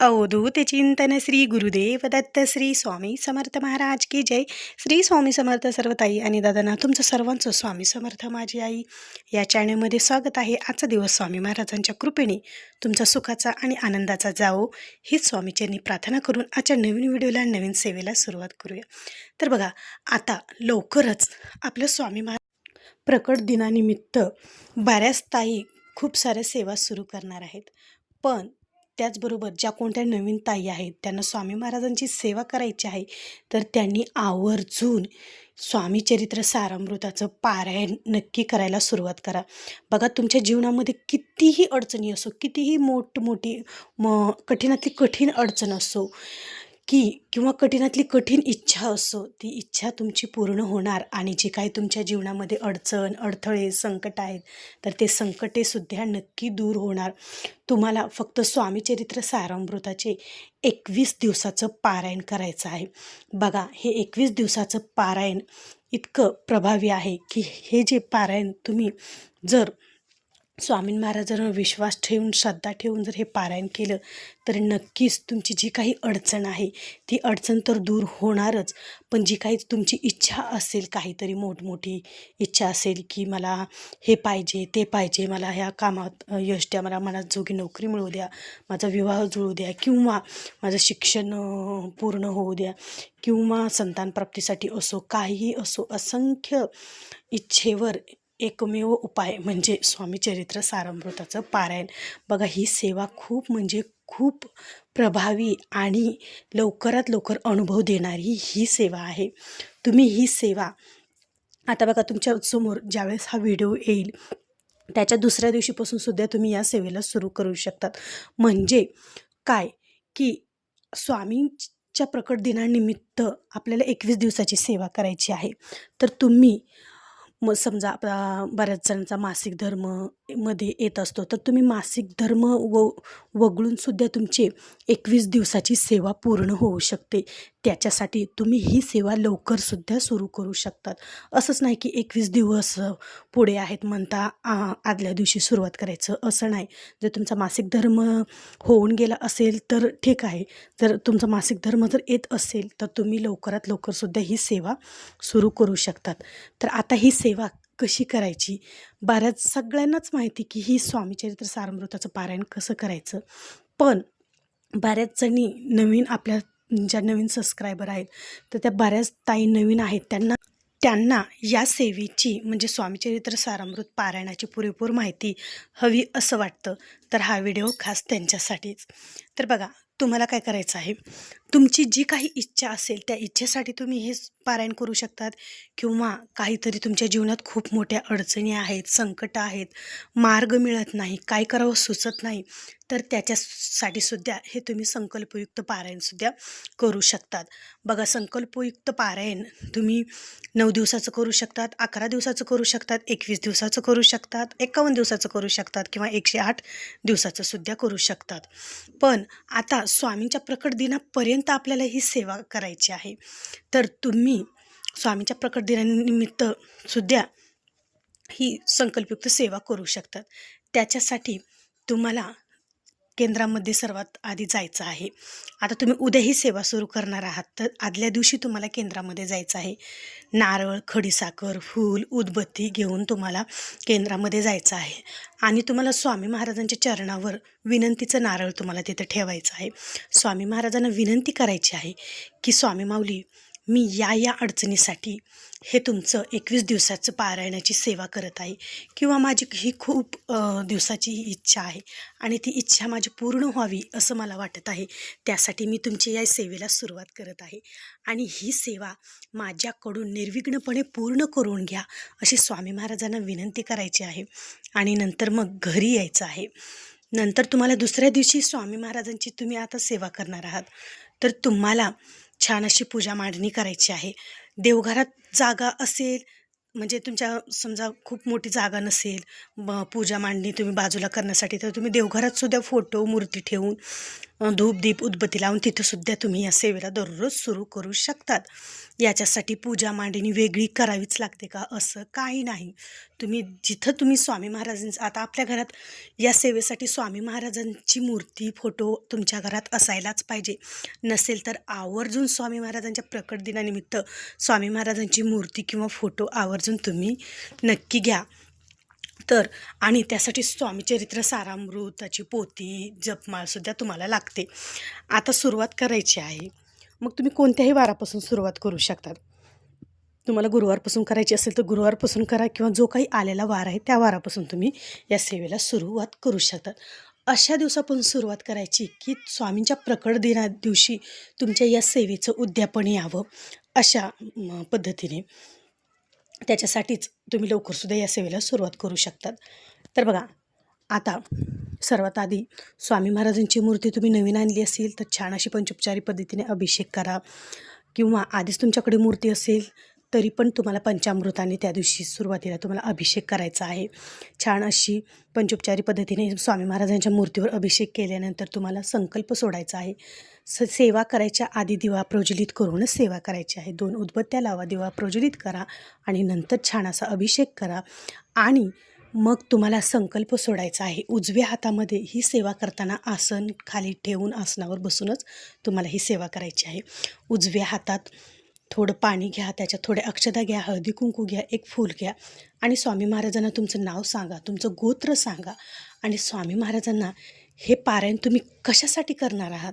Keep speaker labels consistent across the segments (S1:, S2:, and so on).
S1: अवधूत चिंतन श्री गुरुदेव दत्त श्री स्वामी समर्थ महाराज की जय. श्री स्वामी समर्थ सर्व ताई आणि दादांना तुमचं सर्वांचं स्वामी समर्थ माझी आई. या चॅनलमध्ये स्वागत आहे आजचा दिवस स्वामी महाराजांच्या कृपेने. तुमचा सुखाचा आणि आनंदाचा जावो. हीच स्वामीचरणी प्रार्थना करून आजच्या नवीन व्हिडिओला नवीन सेवेला सुरुवात करूया. तर बघा आता लवकरच आपलं स्वामी महाराज प्रकट दिनानिमित्त बऱ्याच ताई खूप साऱ्या सेवा सुरू करणार आहेत. पण त्याचबरोबर ज्या कोणत्या नवीन ताई आहेत त्यांना स्वामी महाराजांची सेवा करायची आहे तर त्यांनी आवर्जून स्वामी चरित्र सारामृताचं पारायण नक्की करायला सुरुवात करा. बघा तुमच्या जीवनामध्ये कितीही अडचणी असो कितीही मोठमोठी म कठीणातली कठीण अडचण असो की किंवा कठीणातली कठीण इच्छा असो ती इच्छा तुमची पूर्ण होणार आणि जे काही तुमच्या जीवनामध्ये अडचण अडथळे संकट आहेत तर ते संकटेसुद्धा नक्की दूर होणार. तुम्हाला फक्त स्वामीचरित्र सारामृताचे एकवीस दिवसाचं पारायण करायचं आहे. बघा हे एकवीस दिवसाचं पारायण इतकं प्रभावी आहे की हे जे पारायण तुम्ही जर स्वामी महाराजांवर विश्वास ठेवून श्रद्धा ठेवून जर हे पारायण केलं तर नक्कीच तुमची जी काही अडचण आहे ती अडचण तर दूर होणारच. पण जी काही तुमची इच्छा असेल काहीतरी मोठमोठी इच्छा असेल की मला हे पाहिजे ते पाहिजे मला ह्या कामात यश द्या मला मनात जोगी नोकरी मिळू द्या माझा विवाह जुळू द्या किंवा माझं शिक्षण पूर्ण होऊ द्या किंवा संतानप्राप्तीसाठी असो काहीही असो असंख्य इच्छेवर एकमेव उपाय म्हणजे स्वामी चरित्र सारामृताचं पारायण. बघा ही सेवा खूप म्हणजे खूप प्रभावी आणि लवकरात लवकर अनुभव देणारी ही सेवा आहे. तुम्ही ही सेवा आता बघा तुमच्यासमोर ज्यावेळेस हा व्हिडिओ येईल त्याच्या दुसऱ्या दिवशीपासून सुद्धा तुम्ही या सेवेला सुरू करू शकतात. म्हणजे काय? की स्वामींच्या प्रकट दिनानिमित्त आपल्याला एकवीस दिवसाची सेवा करायची आहे. तर तुम्ही मग समजा आपला बऱ्याच जणांचा मासिक धर्ममध्ये येत असतो तर तुम्ही मासिक धर्म व वगळूनसुद्धा तुमची एकवीस दिवसाची सेवा पूर्ण होऊ शकते. त्याच्यासाठी तुम्ही ही सेवा लवकरसुद्धा सुरू करू शकतात. असंच नाही की एकवीस दिवस पुढे आहेत म्हणता आ, आदल्या दिवशी सुरुवात करायचं असं नाही. जर तुमचा मासिक धर्म होऊन गेला असेल तर ठीक आहे. जर तुमचा मासिक धर्म जर येत असेल तर तुम्ही लवकरात लवकरसुद्धा ही सेवा सुरू करू शकतात. तर आता ही सेवा कशी करायची? बऱ्याच सगळ्यांनाच माहिती की ही स्वामीचरित्र सारमृताचं पारायण कसं करायचं. पण बऱ्याच जणी नवीन आपल्या ज्या नवीन सबस्क्रायबर आहेत तर त्या बऱ्याच ताई नवीन आहेत त्यांना त्यांना या सेवेची म्हणजे स्वामीचरित्र सारामृत पारायणाची पुरेपूर माहिती हवी असं वाटतं. तर हा व्हिडिओ खास त्यांच्यासाठीच. तर बघा तुम्हाला काय करायचं आहे? तुमची जी काही इच्छा असेल त्या इच्छेसाठी तुम्ही हे पारायण करू शकतात किंवा काहीतरी तुमच्या जीवनात खूप मोठ्या अडचणी आहेत संकट आहेत मार्ग मिळत नाही काय करावं सुचत नाही. तर त्याच्यासाठी सुद्धा हे तुम्ही संकल्पयुक्त पारायणसुद्धा करू शकतात. बघा संकल्पयुक्त पारायण तुम्ही नऊ दिवसाचं करू शकतात अकरा दिवसाचं करू शकतात एकवीस दिवसाचं करू शकतात एकावन्न दिवसाचं करू शकतात किंवा एकशे आठ दिवसाचं सुद्धा करू शकतात. पण आता स्वामींच्या प्रकट दिनापर्यंत आपल्याला ही सेवा करायची आहे. तर तुम्ही स्वामींच्या प्रकट दिनानिमित्त सुद्धा ही संकल्पयुक्त सेवा करू शकतात. त्याच्यासाठी तुम्हाला केंद्रामध्ये सर्वात आधी जायचं आहे. आता तुम्ही उद्या ही सेवा सुरू करणार आहात तर आदल्या दिवशी तुम्हाला केंद्रामध्ये जायचं आहे. नारळ खडीसाखर फूल उदबत्ती घेऊन तुम्हाला केंद्रामध्ये जायचं आहे. आणि तुम्हाला स्वामी महाराजांच्या चरणावर विनंतीचं नारळ तुम्हाला तिथं ठेवायचं आहे. स्वामी महाराजांना विनंती करायची आहे की स्वामी माऊली मी या या अडचणीसाठी हे तुमचं एकवीस दिवसाचं पारायणाची सेवा करत आहे किंवा माझी ही खूप दिवसाची ही इच्छा आहे आणि ती इच्छा माझी पूर्ण व्हावी असं मला वाटत आहे. त्यासाठी मी तुमची या सेवेला सुरुवात करत आहे. आणि ही सेवा माझ्याकडून निर्विघ्नपणे पूर्ण करून घ्या अशी स्वामी महाराजांना विनंती करायची आहे. आणि नंतर मग घरी यायचं आहे. नंतर तुम्हाला दुसऱ्या दिवशी स्वामी महाराजांची तुम्ही आता सेवा करणार आहात. तर तुम्हाला छान अशी पूजा मांडणी करायची आहे. देवघरात जागा असेल म्हणजे तुमच्या समजा खूप मोठी जागा नसेल पूजा मांडणी तुम्ही बाजूला करण्यासाठी तर तुम्ही देवघरात सुद्धा फोटो मूर्ती ठेवून धूप दीप उदबत्ती लावून तिथंसुद्धा तुम्ही या सेवेला दररोज सुरू करू शकतात. याच्यासाठी पूजा मांडणी वेगळी करावीच लागते का? असं काही नाही. तुम्ही जिथं तुम्ही स्वामी महाराजांचं आता आपल्या घरात या सेवेसाठी स्वामी महाराजांची मूर्ती फोटो तुमच्या घरात असायलाच पाहिजे. नसेल तर आवर्जून स्वामी महाराजांच्या प्रकट दिनानिमित्त स्वामी महाराजांची मूर्ती किंवा फोटो आवर्जून तुम्ही नक्की घ्या. तर आणि त्यासाठी स्वामीचरित्र सारामृताची पोती जपमाळसुद्धा तुम्हाला लागते. आता सुरुवात करायची आहे. मग तुम्ही कोणत्याही वारापासून सुरुवात करू शकतात. तुम्हाला गुरुवारपासून करायची असेल तर गुरुवारपासून करा किंवा जो काही आलेला वार आहे त्या वारापासून तुम्ही या सेवेला सुरुवात करू शकतात. अशा दिवसापासून सुरुवात करायची की स्वामींच्या प्रकट दिना दिवशी तुमच्या या सेवेचं उद्यापन यावं अशा पद्धतीने. त्याच्यासाठीच तुम्ही लवकरसुद्धा या सेवेला सुरुवात करू शकतात. तर बघा आता सर्वात आधी स्वामी महाराजांची मूर्ती तुम्ही नवीन आणली असेल तर छान अशी पंचोपचारी पद्धतीने अभिषेक करा. किंवा आधीच तुमच्याकडे मूर्ती असेल तरी पण तुम्हाला पंचामृताने त्या दिवशी सुरुवातीला तुम्हाला अभिषेक करायचा आहे. छान अशी पंचोपचारी पद्धतीने स्वामी महाराजांच्या मूर्तीवर अभिषेक केल्यानंतर तुम्हाला संकल्प सोडायचा आहे. स सेवा करायच्या आधी दिवा प्रज्वलित करूनच सेवा करायची आहे. दोन उदबत्त्या लावा दिवा प्रज्वलित करा आणि नंतर छान असा अभिषेक करा. आणि मग तुम्हाला संकल्प सोडायचा आहे. उजव्या हातामध्ये ही सेवा करताना आसन खाली ठेवून आसनावर बसूनच तुम्हाला ही सेवा करायची आहे. उजव्या हातात थोडं पाणी घ्या त्याच्यात थोड्या अक्षता घ्या हळदी कुंकू घ्या एक फूल घ्या. आणि स्वामी महाराजांना तुमचं नाव सांगा तुमचं गोत्र सांगा. आणि स्वामी महाराजांना हे पारायण तुम्ही कशासाठी करणार आहात?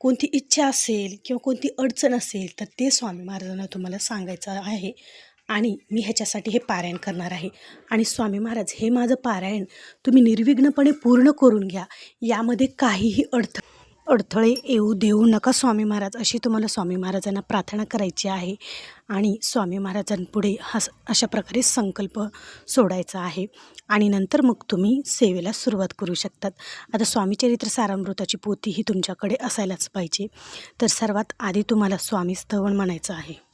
S1: कोणती इच्छा असेल किंवा कोणती अडचण असेल तर ते स्वामी महाराजांना तुम्हाला सांगायचं आहे. आणि मी ह्याच्यासाठी हे पारायण करणार आहे. आणि स्वामी महाराज हे माझं पारायण तुम्ही निर्विघ्नपणे पूर्ण करून घ्या. यामध्ये काहीही अडथ अडथळे येऊ देऊ नका स्वामी महाराज अशी तुम्हाला स्वामी महाराजांना प्रार्थना करायची आहे. आणि स्वामी महाराजांपुढे हा अशा प्रकारे संकल्प सोडायचा आहे. आणि नंतर मग तुम्ही सेवेला सुरुवात करू शकतात. आता स्वामीचरित्र सारामृताची पोती ही तुमच्याकडे असायलाच पाहिजे. तर सर्वात आधी तुम्हाला स्वामी स्तवन म्हणायचं आहे.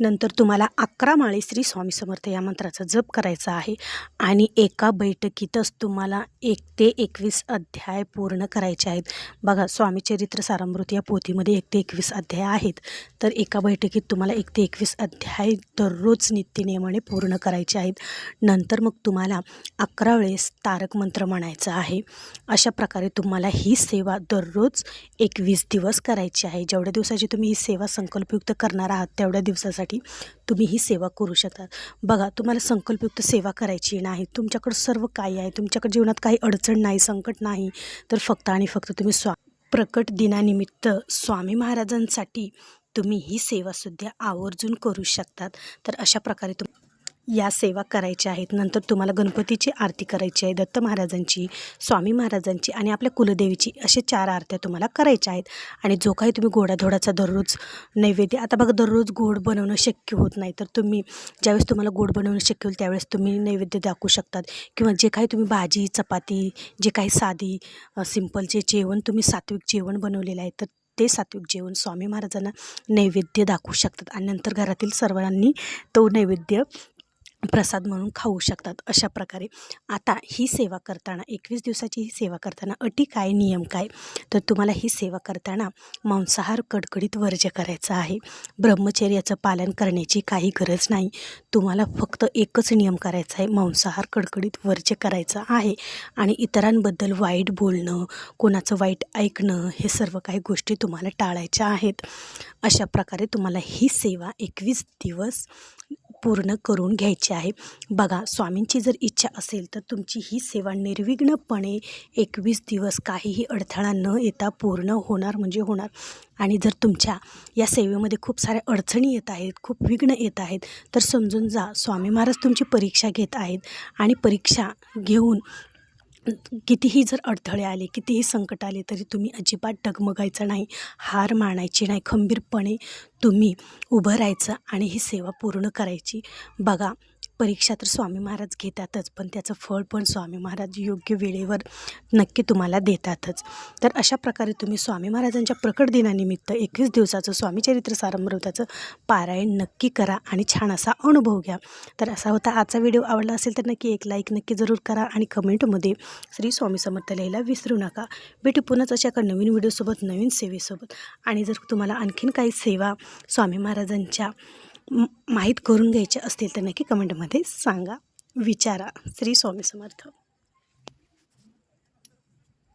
S1: नंतर तुम्हाला अकरा माळे श्री स्वामी समर्थ या मंत्राचा जप करायचा आहे. आणि एका बैठकीतच तुम्हाला एक ते एकवीस अध्याय पूर्ण करायचे आहेत. बघा स्वामी चरित्र सारामृत या पोथीमध्ये एक ते एकवीस अध्याय आहेत. तर एका बैठकीत तुम्हाला एक ते एकवीस अध्याय दररोज नित्यनियमाने पूर्ण करायचे आहेत. नंतर मग तुम्हाला अकरा वेळेस तारक मंत्र म्हणायचा आहे. अशा प्रकारे तुम्हाला ही सेवा दररोज एकवीस दिवस करायची आहे. जेवढ्या दिवसाची तुम्ही ही सेवा संकल्पयुक्त करणार आहात तेवढ्या दिवसासाठी तुम्ही ही सेवा करू शकता बघा तुम्हाला संकल्पयुक्त सेवा करायची नाही. तुमच्याकडं सर्व काही आहे. तुमच्याकडे जीवनात काही अडचण नाही संकट नाही. तर फक्त आणि फक्त तुम्ही स्वा प्रकट दिनानिमित्त स्वामी महाराजांसाठी तुम्ही ही सेवासुद्धा आवर्जून करू शकतात. तर अशा प्रकारे तुम या सेवा करायच्या आहेत. नंतर तुम्हाला गणपतीची आरती करायची आहे दत्त महाराजांची स्वामी महाराजांची आणि आपल्या कुलदेवीची असे चार आरत्या तुम्हाला करायच्या आहेत. आणि जो काही तुम्ही गोडाधोडाचा दररोज नैवेद्य आता बघा दररोज गोड बनवणं शक्य होत नाही तर तुम्ही ज्यावेळेस तुम्हाला गोड बनवणं शक्य होईल त्यावेळेस तुम्ही नैवेद्य दाखवू शकतात. किंवा जे काही तुम्ही भाजी चपाती जे काही साधी अ, सिंपल जे जेवण तुम्ही सात्विक जेवण बनवलेलं आहे तर ते सात्विक जेवण स्वामी महाराजांना नैवेद्य दाखवू शकतात. आणि नंतर घरातील सर्वांनी तो नैवेद्य प्रसाद म्हणून खाऊ शकतात अशा प्रकारे. आता ही सेवा करताना एकवीस दिवसाची ही सेवा करताना अटी काय नियम काय? तर तुम्हाला ही सेवा करताना मांसाहार कडकडीत वर्ज्य करायचा आहे. ब्रह्मचर्याचं पालन करण्याची काही गरज नाही. तुम्हाला फक्त एकच नियम करायचा आहे. मांसाहार कडकडीत वर्ज्य करायचं आहे. आणि इतरांबद्दल वाईट बोलणं कोणाचं वाईट ऐकणं हे सर्व काही गोष्टी तुम्हाला टाळायच्या आहेत. अशा प्रकारे तुम्हाला ही सेवा एकवीस दिवस पूर्ण करून घ्यायची आहे. बघा स्वामींची जर इच्छा असेल तर तुमची ही सेवा निर्विघ्नपणे एकवीस दिवस काहीही अडथळा न येता पूर्ण होणार म्हणजे होणार. आणि जर तुमच्या या सेवेमध्ये खूप साऱ्या अडचणी येत आहेत खूप विघ्न येत आहेत तर समजून जा स्वामी महाराज तुमची परीक्षा घेत आहेत. आणि परीक्षा घेऊन कितीही जर अडथळे आले कितीही संकट आले तरी तुम्ही अजिबात डगमगायचं नाही हार मानायची नाही खंबीरपणे तुम्ही उभं राहायचं आणि ही सेवा पूर्ण करायची. बघा परीक्षा तर स्वामी महाराज घेतातच पण त्याचं फळ पण स्वामी महाराज योग्य वेळेवर नक्की तुम्हाला देतातच. तर अशा प्रकारे तुम्ही स्वामी महाराजांच्या प्रकट दिनानिमित्त एकवीस दिवसाचं स्वामीचरित्र सारामृताचं पारायण नक्की करा आणि छान असा अनुभव घ्या. तर असा होता आजचा व्हिडिओ. आवडला असेल तर नक्की एक लाईक नक्की जरूर करा आणि कमेंटमध्ये श्री स्वामी समर्थ लिहायला विसरू नका. भेटू पुन्हाच अशा एका नवीन व्हिडिओसोबत नवीन सेवेसोबत. आणि जर तुम्हाला आणखीन काही सेवा स्वामी महाराजांच्या माहीत करून घ्यायच्या असतील तर नक्की कमेंटमध्ये सांगा. विचारा. श्री स्वामी समर्थ.